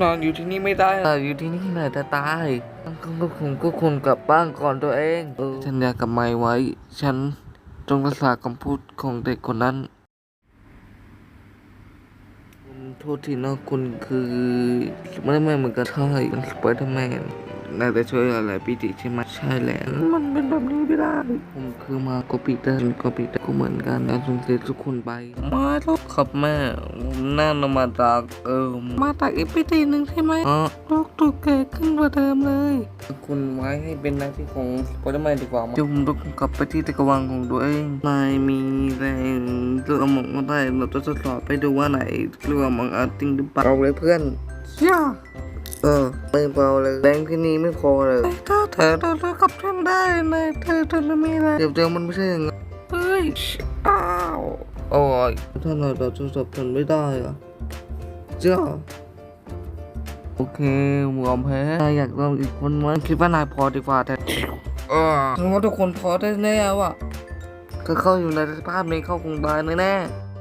นอนอยู่ที่นี่ไม่ได้อะอยู่ที่นี่เหนื่อยแต่ตายก็คงก็คงกลับบ้านก่อนตัวเองเออฉันอยากกลับไม่ไว้ ฉันจงรักษาคำพูดของเด็กคนนั้นโทษทีนะคุณคือไม่ได้ไม่เหมือนกันใช่เป็นสไปเดอร์แมน น่าจะช่วยอะไรพี่ติใช่ไหมใช่แล้วมันเป็นแบบนี้ไม่ได้ผมคือมาโกปิเตอร์โกปิเตอร์ก็เหมือนกันแล้วสงเสียทุกคนไปมาแล้วครับแม่ผมนั่งมาจากเออมาจากอีกพิธีหนึ่งใช่ไหมอ๋อลูกตัวแก่ขึ้นกว่าเดิมเลยคุณไว้ให้เป็นหน้าที่ของสไปเดอร์แมนดีกว่ามั้งจะผมต้องกลับไปที่จักรวาลของตัวเองนายมีแรงเลือกมองก็ได้เราจะทดสอบไปดูว่าไหนเลือกมองอาจจริงหรือเปล่าเอาเลยเพื่อนย่า เออไม่เบาเลยแรงที่นี่ไม่พอเลยถ้าเธอเลือกกับฉันได้นายเธอเธอจะมีอะไรเดี๋ยวเดี๋ยวมันไม่ใช่อย่างนั้นเฮ้ยอ้าวโอ้ยถ้าเราเราทดสอบทนไม่ได้อะจ้าโอเคหมูยอมแพ้นายอยากลองอีกคนไหมคิดว่านายพอดีกว่าแต่เออฉันว่าทุกคนพอได้แน่ว่ะถ้าเข้าอยู่ในสภาพนี้เข้าคงตายแน่ๆ